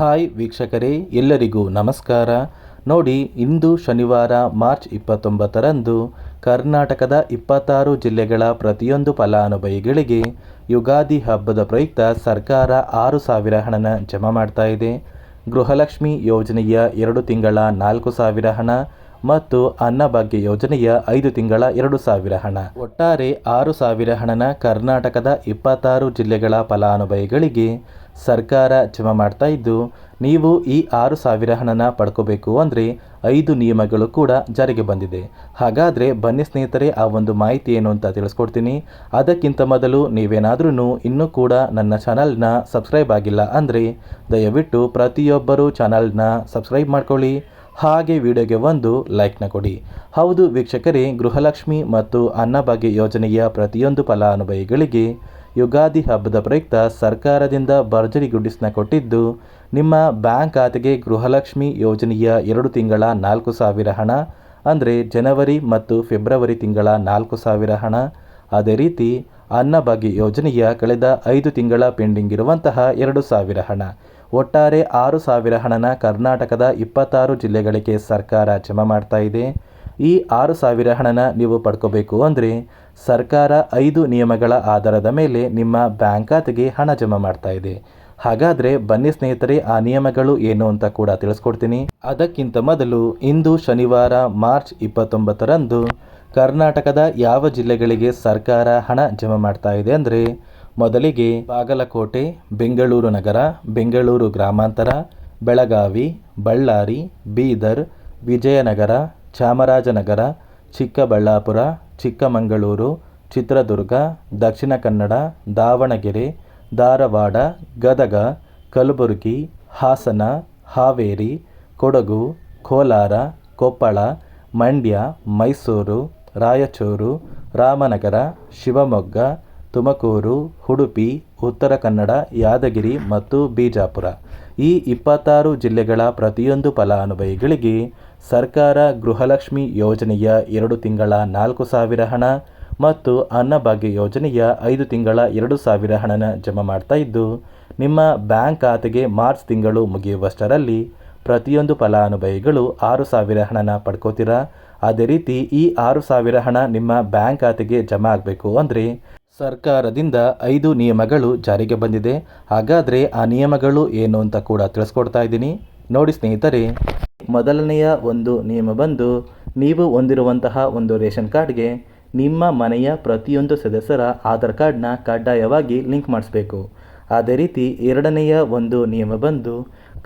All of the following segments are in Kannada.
ಹಾಯ್ ವೀಕ್ಷಕರೇ, ಎಲ್ಲರಿಗೂ ನಮಸ್ಕಾರ. ನೋಡಿ, ಇಂದು ಶನಿವಾರ, ಮಾರ್ಚ್ ಇಪ್ಪತ್ತೊಂಬತ್ತರಂದು ಕರ್ನಾಟಕದ ಇಪ್ಪತ್ತಾರು ಜಿಲ್ಲೆಗಳ ಪ್ರತಿಯೊಂದು ಫಲಾನುಭವಿಗಳಿಗೆ ಯುಗಾದಿ ಹಬ್ಬದ ಪ್ರಯುಕ್ತ ಸರ್ಕಾರ ಆರು ಸಾವಿರ ಹಣನ ಜಮಾ ಮಾಡ್ತಾ ಇದೆ. ಗೃಹಲಕ್ಷ್ಮಿ ಯೋಜನೆಯ ಎರಡು ತಿಂಗಳ ನಾಲ್ಕು ಸಾವಿರ ಹಣ ಮತ್ತು ಅನ್ನಭಾಗ್ಯ ಯೋಜನೆಯ ಐದು ತಿಂಗಳ ಎರಡು ಸಾವಿರ ಹಣ. ಒಟ್ಟಾರೆ ಆರು ಸಾವಿರ ಹಣನ ಕರ್ನಾಟಕದ ಇಪ್ಪತ್ತಾರು ಜಿಲ್ಲೆಗಳ ಫಲಾನುಭವಿಗಳಿಗೆ ಸರ್ಕಾರ ಜಮಾ ಮಾಡ್ತಾ ಇದ್ದು, ನೀವು ಈ ಆರು ಸಾವಿರ ಹಣನ ಪಡ್ಕೋಬೇಕು ಅಂದರೆ ಐದು ನಿಯಮಗಳು ಕೂಡ ಜಾರಿಗೆ ಬಂದಿದೆ. ಹಾಗಾದರೆ ಬನ್ನಿ ಸ್ನೇಹಿತರೆ, ಆ ಒಂದು ಮಾಹಿತಿ ಏನು ಅಂತ ತಿಳಿಸ್ಕೊಡ್ತೀನಿ. ಅದಕ್ಕಿಂತ ಮೊದಲು ನೀವೇನಾದ್ರೂ ಇನ್ನೂ ಕೂಡ ನನ್ನ ಚಾನಲ್ನ ಸಬ್ಸ್ಕ್ರೈಬ್ ಆಗಿಲ್ಲ ಅಂದರೆ ದಯವಿಟ್ಟು ಪ್ರತಿಯೊಬ್ಬರೂ ಚಾನಲ್ನ ಸಬ್ಸ್ಕ್ರೈಬ್ ಮಾಡ್ಕೊಳ್ಳಿ. ಹಾಗೆ ವಿಡಿಯೋಗೆ ಒಂದು ಲೈಕ್ನ ಕೊಡಿ. ಹೌದು ವೀಕ್ಷಕರೇ, ಗೃಹಲಕ್ಷ್ಮಿ ಮತ್ತು ಅನ್ನಭಾಗ್ಯ ಯೋಜನೆಯ ಪ್ರತಿಯೊಂದು ಫಲಾನುಭವಿಗಳಿಗೆ ಯುಗಾದಿ ಹಬ್ಬದ ಪ್ರಯುಕ್ತ ಸರ್ಕಾರದಿಂದ ಭರ್ಜರಿ ಗುಡಿಸ್ನ ಕೊಟ್ಟಿದ್ದು, ನಿಮ್ಮ ಬ್ಯಾಂಕ್ ಖಾತೆಗೆ ಗೃಹಲಕ್ಷ್ಮಿ ಯೋಜನೆಯ ಎರಡು ತಿಂಗಳ ನಾಲ್ಕು ಸಾವಿರ ಹಣ, ಅಂದರೆ ಜನವರಿ ಮತ್ತು ಫೆಬ್ರವರಿ ತಿಂಗಳ ನಾಲ್ಕು ಸಾವಿರ ಹಣ. ಅದೇ ರೀತಿ ಅನ್ನಭಾಗ್ಯ ಯೋಜನೆಯ ಕಳೆದ ಐದು ತಿಂಗಳ ಪೆಂಡಿಂಗ್ ಇರುವಂತಹ ಎರಡು ಸಾವಿರ ಹಣ. ಒಟ್ಟಾರೆ ಆರು ಸಾವಿರ ಹಣನ ಕರ್ನಾಟಕದ ಇಪ್ಪತ್ತಾರು ಜಿಲ್ಲೆಗಳಿಗೆ ಸರ್ಕಾರ ಜಮಾ ಮಾಡ್ತಾ ಇದೆ. ಈ ಆರು ಸಾವಿರ ಹಣನ ನೀವು ಪಡ್ಕೋಬೇಕು ಅಂದರೆ ಸರ್ಕಾರ ಐದು ನಿಯಮಗಳ ಆಧಾರದ ಮೇಲೆ ನಿಮ್ಮ ಬ್ಯಾಂಕ್ ಖಾತೆಗೆ ಹಣ ಜಮಾ ಮಾಡ್ತಾ ಇದೆ. ಹಾಗಾದರೆ ಬನ್ನಿ ಸ್ನೇಹಿತರೆ, ಆ ನಿಯಮಗಳು ಏನು ಅಂತ ಕೂಡ ತಿಳಿಸ್ಕೊಡ್ತೀನಿ. ಅದಕ್ಕಿಂತ ಮೊದಲು ಇಂದು ಶನಿವಾರ, ಮಾರ್ಚ್ ಇಪ್ಪತ್ತೊಂಬತ್ತರಂದು ಕರ್ನಾಟಕದ ಯಾವ ಜಿಲ್ಲೆಗಳಿಗೆ ಸರ್ಕಾರ ಹಣ ಜಮಾ ಮಾಡ್ತಾ ಇದೆ ಅಂದರೆ ಮೊದಲಿಗೆ ಬಾಗಲಕೋಟೆ, ಬೆಂಗಳೂರು ನಗರ, ಬೆಂಗಳೂರು ಗ್ರಾಮಾಂತರ, ಬೆಳಗಾವಿ, ಬಳ್ಳಾರಿ, ಬೀದರ್, ವಿಜಯನಗರ, ಚಾಮರಾಜನಗರ, ಚಿಕ್ಕಬಳ್ಳಾಪುರ, ಚಿಕ್ಕಮಗಳೂರು, ಚಿತ್ರದುರ್ಗ, ದಕ್ಷಿಣ ಕನ್ನಡ, ದಾವಣಗೆರೆ, ಧಾರವಾಡ, ಗದಗ, ಕಲಬುರಗಿ, ಹಾಸನ, ಹಾವೇರಿ, ಕೊಡಗು, ಕೋಲಾರ, ಕೊಪ್ಪಳ, ಮಂಡ್ಯ, ಮೈಸೂರು ರಾಯಚೂರು, ರಾಮನಗರ, ಶಿವಮೊಗ್ಗ, ತುಮಕೂರು, ಉಡುಪಿ, ಉತ್ತರ ಕನ್ನಡ, ಯಾದಗಿರಿ ಮತ್ತು ಬಿಜಾಪುರ. ಈ ಇಪ್ಪತ್ತಾರು ಜಿಲ್ಲೆಗಳ ಪ್ರತಿಯೊಂದು ಫಲಾನುಭವಿಗಳಿಗೆ ಸರ್ಕಾರ ಗೃಹಲಕ್ಷ್ಮಿ ಯೋಜನೆಯ ಎರಡು ತಿಂಗಳ ನಾಲ್ಕು ಸಾವಿರ ಹಣ ಮತ್ತು ಅನ್ನಭಾಗ್ಯ ಯೋಜನೆಯ ಐದು ತಿಂಗಳ ಎರಡು ಸಾವಿರ ಹಣನ ಜಮಾ ಮಾಡ್ತಾ ಇದ್ದು, ನಿಮ್ಮ ಬ್ಯಾಂಕ್ ಖಾತೆಗೆ ಮಾರ್ಚ್ ತಿಂಗಳು ಮುಗಿಯುವಷ್ಟರಲ್ಲಿ ಪ್ರತಿಯೊಂದು ಫಲಾನುಭವಿಗಳು ಆರು ಸಾವಿರ ಹಣನ ಪಡ್ಕೋತೀರಾ? ಅದೇ ರೀತಿ ಈ ಆರು ಸಾವಿರ ಹಣ ನಿಮ್ಮ ಬ್ಯಾಂಕ್ ಖಾತೆಗೆ ಜಮಾ ಆಗಬೇಕು ಅಂದರೆ ಸರ್ಕಾರದಿಂದ ಐದು ನಿಯಮಗಳು ಜಾರಿಗೆ ಬಂದಿದೆ. ಹಾಗಾದರೆ ಆ ನಿಯಮಗಳು ಏನು ಅಂತ ಕೂಡ ತಿಳಿಸ್ಕೊಡ್ತಾ ಇದ್ದೀನಿ. ನೋಡಿ ಸ್ನೇಹಿತರೆ, ಮೊದಲನೆಯ ಒಂದು ನಿಯಮ ಬಂದು ನೀವು ಹೊಂದಿರುವಂತಹ ಒಂದು ರೇಷನ್ ಕಾರ್ಡ್ಗೆ ನಿಮ್ಮ ಮನೆಯ ಪ್ರತಿಯೊಂದು ಸದಸ್ಯರ ಆಧಾರ್ ಕಾರ್ಡ್ನ ಕಡ್ಡಾಯವಾಗಿ ಲಿಂಕ್ ಮಾಡಿಸ್ಬೇಕು. ಅದೇ ರೀತಿ ಎರಡನೆಯ ಒಂದು ನಿಯಮ ಬಂದು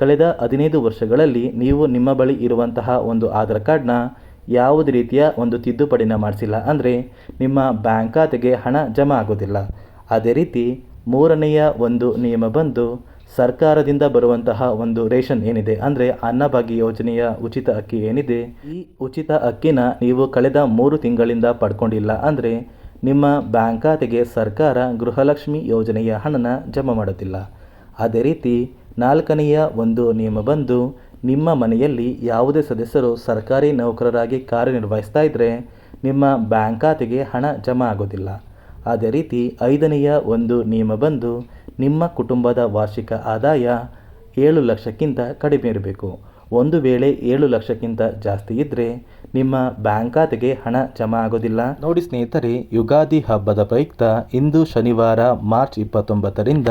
ಕಳೆದ ಹದಿನೈದು ವರ್ಷಗಳಲ್ಲಿ ನೀವು ನಿಮ್ಮ ಬಳಿ ಇರುವಂತಹ ಒಂದು ಆಧಾರ್ ಕಾರ್ಡ್ನ ಯಾವುದೇ ರೀತಿಯ ಒಂದು ತಿದ್ದುಪಡಿನ ಮಾಡಿಸಿಲ್ಲ. ಅಂದರೆ ನಿಮ್ಮ ಬ್ಯಾಂಕ್ ಖಾತೆಗೆ ಹಣ ಜಮಾ ಆಗೋದಿಲ್ಲ. ಅದೇ ರೀತಿ ಮೂರನೆಯ ಒಂದು ನಿಯಮ ಬಂದು ಸರ್ಕಾರದಿಂದ ಬರುವಂತಹ ಒಂದು ರೇಷನ್ ಏನಿದೆ? ಅಂದರೆ ಅನ್ನಭಾಗ್ಯ ಯೋಜನೆಯ ಉಚಿತ ಅಕ್ಕಿ ಏನಿದೆ? ಈ ಉಚಿತ ಅಕ್ಕಿನ ನೀವು ಕಳೆದ ಮೂರು ತಿಂಗಳಿಂದ ಪಡ್ಕೊಂಡಿಲ್ಲ. ಅಂದರೆ ನಿಮ್ಮ ಬ್ಯಾಂಕ್ ಖಾತೆಗೆ ಸರ್ಕಾರ ಗೃಹಲಕ್ಷ್ಮಿ ಯೋಜನೆಯ ಹಣನ ಜಮಾ ಮಾಡುತ್ತಿಲ್ಲ. ಅದೇ ರೀತಿ ನಾಲ್ಕನೆಯ ಒಂದು ನಿಯಮ ಬಂದು ನಿಮ್ಮ ಮನೆಯಲ್ಲಿ ಯಾವುದೇ ಸದಸ್ಯರು ಸರ್ಕಾರಿ ನೌಕರರಾಗಿ ಕಾರ್ಯನಿರ್ವಹಿಸ್ತಾ ಇದ್ದರೆ ನಿಮ್ಮ ಬ್ಯಾಂಕ್ ಖಾತೆಗೆ ಹಣ ಜಮಾ ಆಗೋದಿಲ್ಲ. ಅದೇ ರೀತಿ ಐದನೆಯ ಒಂದು ನಿಯಮ ಬಂದು ನಿಮ್ಮ ಕುಟುಂಬದ ವಾರ್ಷಿಕ ಆದಾಯ ಏಳು ಲಕ್ಷಕ್ಕಿಂತ ಕಡಿಮೆ ಇರಬೇಕು. ಒಂದು ವೇಳೆ ಏಳು ಲಕ್ಷಕ್ಕಿಂತ ಜಾಸ್ತಿ ಇದ್ದರೆ ನಿಮ್ಮ ಬ್ಯಾಂಕ್ ಖಾತೆಗೆ ಹಣ ಜಮಾ ಆಗೋದಿಲ್ಲ. ನೋಡಿ ಸ್ನೇಹಿತರೆ, ಯುಗಾದಿ ಹಬ್ಬದ ಪ್ರಯುಕ್ತ ಇಂದು ಶನಿವಾರ ಮಾರ್ಚ್ ಇಪ್ಪತ್ತೊಂಬತ್ತರಿಂದ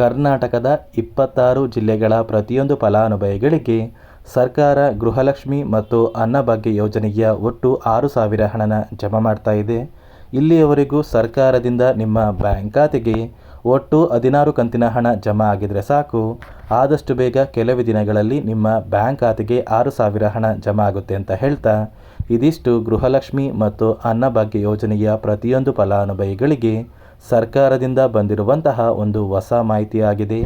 ಕರ್ನಾಟಕದ ಇಪ್ಪತ್ತಾರು ಜಿಲ್ಲೆಗಳ ಪ್ರತಿಯೊಂದು ಫಲಾನುಭವಿಗಳಿಗೆ ಸರ್ಕಾರ ಗೃಹಲಕ್ಷ್ಮಿ ಮತ್ತು ಅನ್ನಭಾಗ್ಯ ಯೋಜನೆಯ ಒಟ್ಟು ಆರು ಸಾವಿರ ಹಣನ ಜಮಾ ಮಾಡ್ತಾ ಇದೆ. ಇಲ್ಲಿಯವರೆಗೂ ಸರ್ಕಾರದಿಂದ ನಿಮ್ಮ ಬ್ಯಾಂಕ್ ಖಾತೆಗೆ ಒಟ್ಟು ಹದಿನಾರು ಕಂತಿನ ಹಣ ಜಮಾ ಆಗಿದರೆ ಸಾಕು. ಆದಷ್ಟು ಬೇಗ ಕೆಲವೇ ದಿನಗಳಲ್ಲಿ ನಿಮ್ಮ ಬ್ಯಾಂಕ್ ಖಾತೆಗೆ ಆರು ಸಾವಿರ ಹಣ ಜಮಾ ಆಗುತ್ತೆ ಅಂತ ಹೇಳ್ತಾ ಇದಿಷ್ಟು ಗೃಹಲಕ್ಷ್ಮಿ ಮತ್ತು ಅನ್ನಭಾಗ್ಯ ಯೋಜನೆಯ ಪ್ರತಿಯೊಂದು ಫಲಾನುಭವಿಗಳಿಗೆ ಸರ್ಕಾರದಿಂದ ಬಂದಿರುವಂತಹ ಒಂದು ಹೊಸ ಮಾಹಿತಿಯಾಗಿದೆ.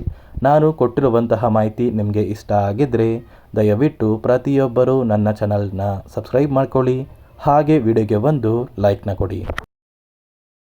ನಾನು ಕೊಟ್ಟಿರುವಂತಹ ಮಾಹಿತಿ ನಿಮಗೆ ಇಷ್ಟ ಆಗಿದ್ದರೆ ದಯವಿಟ್ಟು ಪ್ರತಿಯೊಬ್ಬರೂ ನನ್ನ ಚಾನಲ್ನ ಸಬ್ಸ್ಕ್ರೈಬ್ ಮಾಡ್ಕೊಳ್ಳಿ. ಹಾಗೆ ವಿಡಿಯೋಗೆ ಒಂದು ಲೈಕ್ನ ಕೊಡಿ.